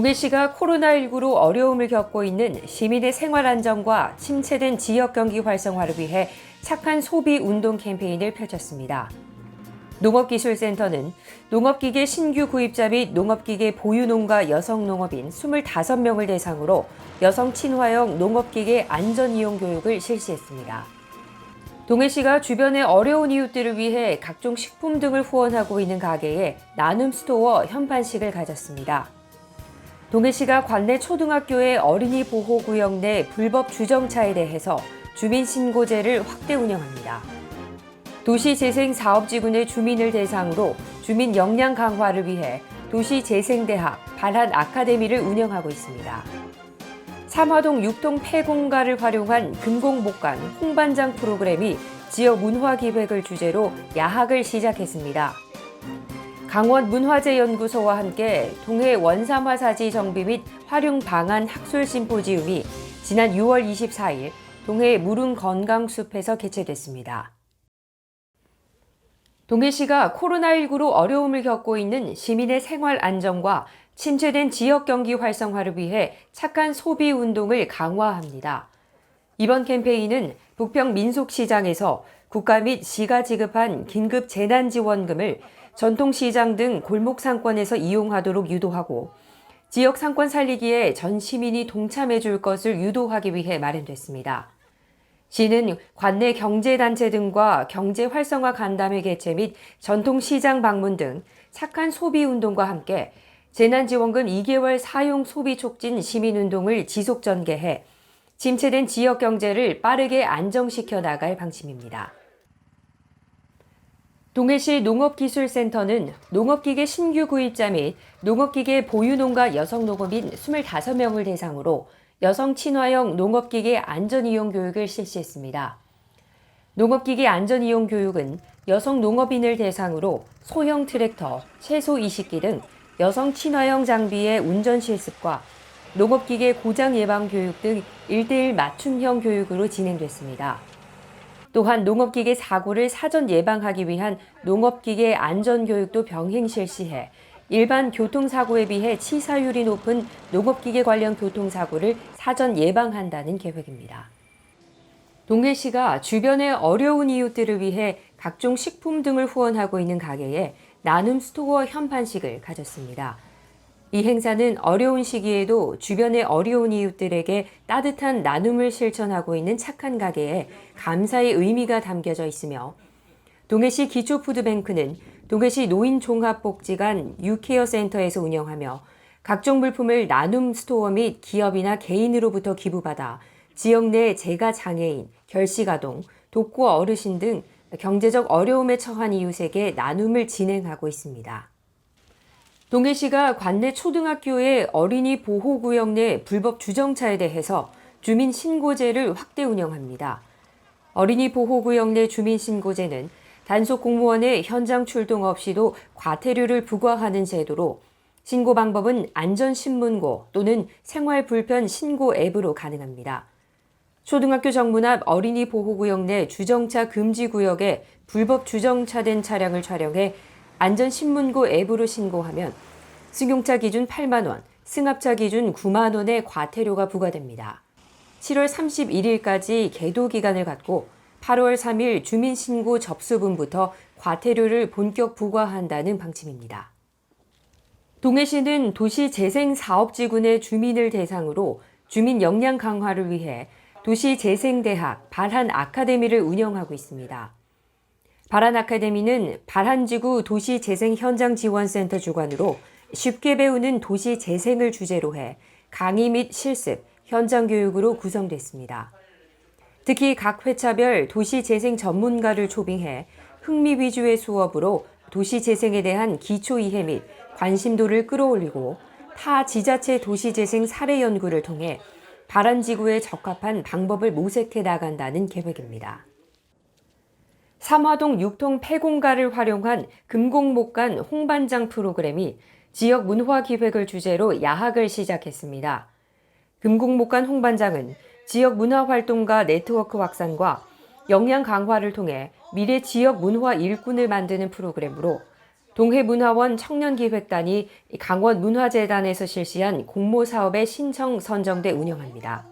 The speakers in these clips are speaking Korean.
동해시가 코로나19로 어려움을 겪고 있는 시민의 생활 안정과 침체된 지역 경기 활성화를 위해 착한 소비 운동 캠페인을 펼쳤습니다. 농업기술센터는 농업기계 신규 구입자 및 농업기계 보유농가 여성 농업인 25명을 대상으로 여성 친화형 농업기계 안전 이용 교육을 실시했습니다. 동해시가 주변의 어려운 이웃들을 위해 각종 식품 등을 후원하고 있는 가게에 나눔 스토어 현판식을 가졌습니다. 동해시가 관내 초등학교의 어린이 보호구역 내 불법 주정차에 대해서 주민신고제를 확대 운영합니다. 도시재생사업지구의 주민을 대상으로 주민 역량 강화를 위해 도시재생대학 발한 아카데미를 운영하고 있습니다. 삼화동 육동 폐공가를 활용한 금공복간 홍반장 프로그램이 지역 문화 기획을 주제로 야학을 시작했습니다. 강원 문화재연구소와 함께 동해 원삼화 사지 정비 및 활용 방안 학술 심포지움이 지난 6월 24일 동해 무릉 건강숲에서 개최됐습니다. 동해시가 코로나19로 어려움을 겪고 있는 시민의 생활 안정과 침체된 지역 경기 활성화를 위해 착한 소비 운동을 강화합니다. 이번 캠페인은 북평 민속시장에서 국가 및 시가 지급한 긴급 재난지원금을 전통시장 등 골목 상권에서 이용하도록 유도하고 지역 상권 살리기에 전 시민이 동참해 줄 것을 유도하기 위해 마련됐습니다. 시는 관내 경제단체 등과 경제 활성화 간담회 개최 및 전통시장 방문 등 착한 소비 운동과 함께 재난지원금 2개월 사용 소비 촉진 시민운동을 지속 전개해 침체된 지역 경제를 빠르게 안정시켜 나갈 방침입니다. 동해시 농업기술센터는 농업기계 신규 구입자 및 농업기계 보유농가 여성 농업인 25명을 대상으로 여성 친화형 농업기계 안전이용 교육을 실시했습니다. 농업기계 안전이용 교육은 여성 농업인을 대상으로 소형 트랙터, 채소 이식기 등 여성 친화형 장비의 운전 실습과 농업기계 고장 예방 교육 등 1대1 맞춤형 교육으로 진행됐습니다. 또한 농업기계 사고를 사전 예방하기 위한 농업기계 안전교육도 병행 실시해 일반 교통사고에 비해 치사율이 높은 농업기계 관련 교통사고를 사전 예방한다는 계획입니다. 동해시가 주변의 어려운 이웃들을 위해 각종 식품 등을 후원하고 있는 가게에 나눔 스토어 현판식을 가졌습니다. 이 행사는 어려운 시기에도 주변의 어려운 이웃들에게 따뜻한 나눔을 실천하고 있는 착한 가게에 감사의 의미가 담겨져 있으며 동해시 기초푸드뱅크는 동해시 노인종합복지관 유케어 센터에서 운영하며 각종 물품을 나눔 스토어 및 기업이나 개인으로부터 기부받아 지역 내 재가 장애인, 결식아동, 독거 어르신 등 경제적 어려움에 처한 이웃에게 나눔을 진행하고 있습니다. 동해시가 관내 초등학교의 어린이 보호구역 내 불법 주정차에 대해서 주민 신고제를 확대 운영합니다. 어린이 보호구역 내 주민 신고제는 단속 공무원의 현장 출동 없이도 과태료를 부과하는 제도로 신고 방법은 안전신문고 또는 생활불편 신고 앱으로 가능합니다. 초등학교 정문 앞 어린이 보호구역 내 주정차 금지 구역에 불법 주정차된 차량을 촬영해 안전신문고 앱으로 신고하면 승용차 기준 8만 원, 승합차 기준 9만 원의 과태료가 부과됩니다. 7월 31일까지 계도 기간을 갖고 8월 3일 주민신고 접수분부터 과태료를 본격 부과한다는 방침입니다. 동해시는 도시재생사업지구내 주민을 대상으로 주민 역량 강화를 위해 도시재생대학 발한 아카데미를 운영하고 있습니다. 발한 아카데미는 발한지구 도시재생현장지원센터 주관으로 쉽게 배우는 도시재생을 주제로 해 강의 및 실습, 현장 교육으로 구성됐습니다. 특히 각 회차별 도시재생 전문가를 초빙해 흥미 위주의 수업으로 도시재생에 대한 기초 이해 및 관심도를 끌어올리고 타 지자체 도시재생 사례 연구를 통해 발안지구에 적합한 방법을 모색해 나간다는 계획입니다. 삼화동 육통 폐공가를 활용한 금공목간 홍반장 프로그램이 지역 문화 기획을 주제로 야학을 시작했습니다. 금공목간 홍반장은 지역 문화 활동과 네트워크 확산과 역량 강화를 통해 미래 지역 문화 일꾼을 만드는 프로그램으로 동해문화원 청년기획단이 강원문화재단에서 실시한 공모 사업의 신청 선정돼 운영합니다.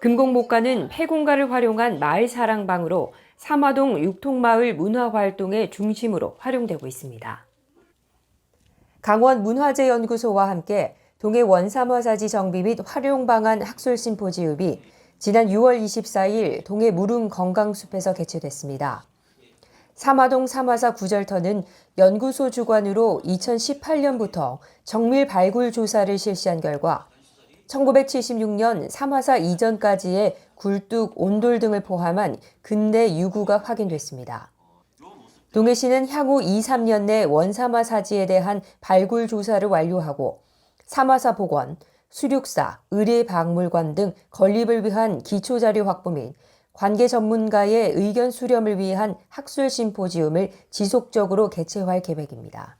금공목가는 폐공가를 활용한 마을 사랑방으로 삼화동 육통마을 문화활동의 중심으로 활용되고 있습니다. 강원문화재연구소와 함께 동해 원삼화사지 정비 및 활용 방안 학술 심포지움이 지난 6월 24일 동해 무릉 건강숲에서 개최됐습니다. 삼화동 삼화사 구절터는 연구소 주관으로 2018년부터 정밀 발굴 조사를 실시한 결과 1976년 삼화사 이전까지의 굴뚝, 온돌 등을 포함한 근대 유구가 확인됐습니다. 동해 시는 향후 2, 3년 내 원삼화 사지에 대한 발굴 조사를 완료하고 삼화사 복원, 수륙사, 의뢰박물관 등 건립을 위한 기초자료 확보 및 관계 전문가의 의견 수렴을 위한 학술 심포지움을 지속적으로 개최할 계획입니다.